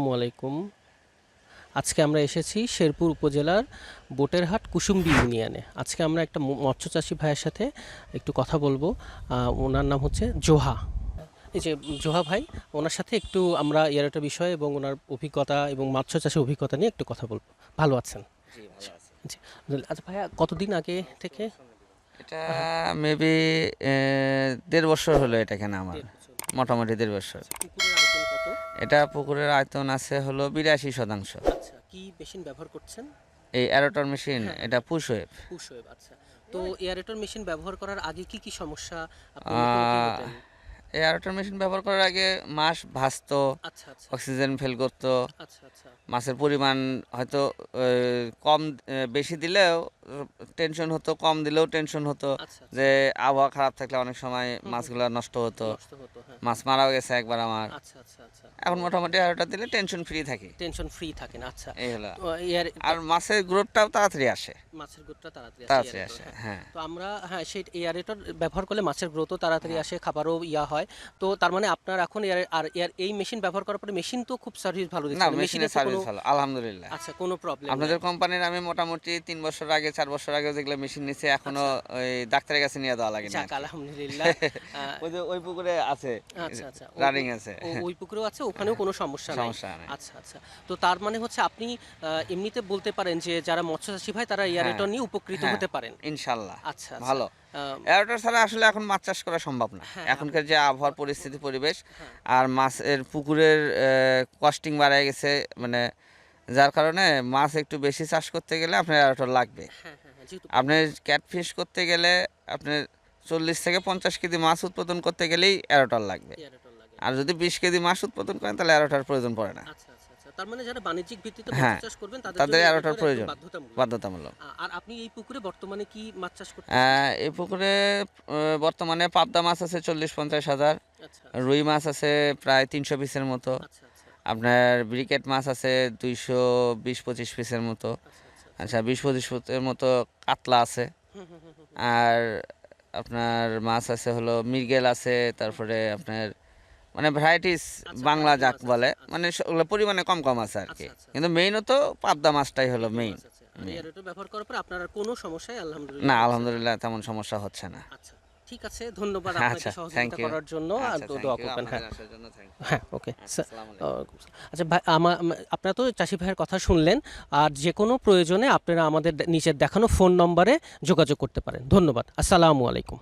আসসালামু আলাইকুম। আজকে আমরা এসেছি শেরপুর উপজেলার বোটেরহাট কুসুম্বি ইউনিয়নে। আজকে আমরা একটা মৎস্য চাষি ভাইয়ের সাথে একটু কথা বলব। ওনার নাম হচ্ছে জোহা। এই যে জোহা ভাই ওনার সাথে একটু আমরা ইয়ার একটা বিষয় এবং ওনার অভিজ্ঞতা এবং মৎস্য চাষের অভিজ্ঞতা নিয়ে একটু কথা বলব। ভালো আছেন? জি আচ্ছা ভাইয়া কতদিন আগে থেকে? এটা মেবি দেড় বছর হলো এটা কেন আমার। মোটামুটি দেড় বছর। কত এটা পুকুরের আয়তন আছে হলো বিরাশি শতাংশ। আচ্ছা কি মেশিন ব্যবহার করছেন? এই অ্যারোটর মেশিন এটা পুশ ওয়েভ পুশওয়েভ আচ্ছা। তো এয়ারেটর মেশিন ব্যবহার করার আগে কি কি সমস্যা অ্যারোটর মেশিন ব্যবহার করার আগে মাছ ভাসতো আচ্ছা আচ্ছা। অক্সিজেন ফেল করতো। আচ্ছা মাছের পরিমাণ হয়তো কম বেশি দিলেও টেনশন হতো কম দিলেও টেনশন হতো আচ্ছা যে আবহাওয়া খারাপ থাকলে অনেক সময় মাছগুলো নষ্ট হতো। হ্যাঁ। মাছ মারাও গেছে একবার আমার। আচ্ছা আচ্ছা আচ্ছা। এখন মোটামুটি অ্যারোটা দিলে টেনশন ফ্রি থাকি। টেনশন ফ্রি থাকেন আচ্ছা। এই হলো। আর মাছের গ্রোথটাও তাড়াতাড়ি আসে। মাছের গ্রোথটা তাড়াতাড়ি আসে তাড়াতাড়ি আসে হ্যাঁ। হ্যাঁ। তো আমরা হ্যাঁ সেই এয়ারেটর ব্যবহার করলে মাছের গ্রোথও তাড়াতাড়ি আসে খাবারও ইয়া হয়। তো তার মানে আপনার এখন এয়ার আর এয়ার এই মেশিন ব্যবহার করার পরে মেশিন তো খুব সার্ভিস ভালো না দিচ্ছে মেশিনের সার্ভিস ভালো আলহামদুলিল্লাহ। আচ্ছা কোনো প্রবলেম আপনাদের কোম্পানির আমি মোটামুটি তিন বছর আগে চার বছর আগে যেগুলো মেশিন নিচ্ছে এখনও ওই ডাক্তারের কাছে নিয়ে দেওয়া লাগে না আলহামদুলিল্লাহ। ওই যে ওই পুকুরে আছে আচ্ছা আচ্ছা। রানিং আছে। ওই পুকুরেও আছে ওখানেও কোনো সমস্যা নাই? আচ্ছা আচ্ছা। তো তার মানে হচ্ছে আপনি এমনিতে বলতে পারেন যে যারা মৎস্য মৎস্যচাষী ভাই তারা এয়ারেটর নিয়ে উপকৃত হ্যাঁ। হতে পারেন। ইনশাল্লাহ আচ্ছা আচ্ছা। ভালো। এয়ারটার ছাড়া আসলে এখন মাছ চাষ করা সম্ভব না। হ্যাঁ, এখনকার যে আবহাওয়ার পরিস্থিতি পরিবেশ হ্যাঁ। আর মাছের পুকুরের কস্টিং বাড়ায় গেছে মানে যার কারণে মাছ একটু বেশি চাষ করতে গেলে আপনার এয়ারটার লাগবে। হ্যাঁ হ্যাঁ হ্যাঁ, আপনি ক্যাটফিশ করতে গেলে আপনার চল্লিশ থেকে পঞ্চাশ কেজি মাছ উৎপাদন করতে গেলেই এরোটার লাগবে। আর যদি বিশ কেজি মাছ উৎপাদন করেন তাহলে এরোটার প্রয়োজন পড়ে না। আচ্ছা আচ্ছা আচ্ছা তার মানে যারা বাণিজ্যিক ভিত্তিতে মাছ চাষ করবেন তাদের এরোটার প্রয়োজন। বাধ্যতামূলক। আর আপনি এই পুকুরে বর্তমানে কি মাছ চাষ করতে এই পুকুরে বর্তমানে পাবদা মাছ আছে চল্লিশ পঞ্চাশ হাজার রুই মাছ আছে প্রায় তিনশো পিসের মতো। আচ্ছা আপনার ব্রিকেট মাছ আছে দুইশো বিশ পঁচিশ পিসের মতো। আচ্ছা বিশ পঁচিশ পিসের মতো কাতলা আছে। আর আপনার মাছ আছে হলো মৃগেল আছে তারপরে আপনার মানে ভ্যারাইটিস আচ্ছা, বাংলা যাক বলে আচ্ছা। মানে ওগুলো পরিমাণে কম কম আছে আর কি। আচ্ছা। কিন্তু মেইনও পাবদা মাছটাই হলো মেইন ব্যবহার করার পর আপনার কোনো আলহামদুলিল্লাহ না। আলহামদুলিল্লাহ তেমন সমস্যা হচ্ছে না। আচ্ছা। ঠিক আছে ধন্যবাদ আপনাকে আচ্ছা সহযোগিতা করার জন্য আর আচ্ছা দোয়া করবেন হ্যাঁ। হ্যাঁ ওকে আচ্ছা, আচ্ছা ভাই আমার আপনারা তো চাষি ভাইয়ের কথা শুনলেন আর যে কোনো প্রয়োজনে আপনারা আমাদের নিচের দেখানো ফোন নম্বরে যোগাযোগ করতে পারেন। ধন্যবাদ। আসসালামু আলাইকুম।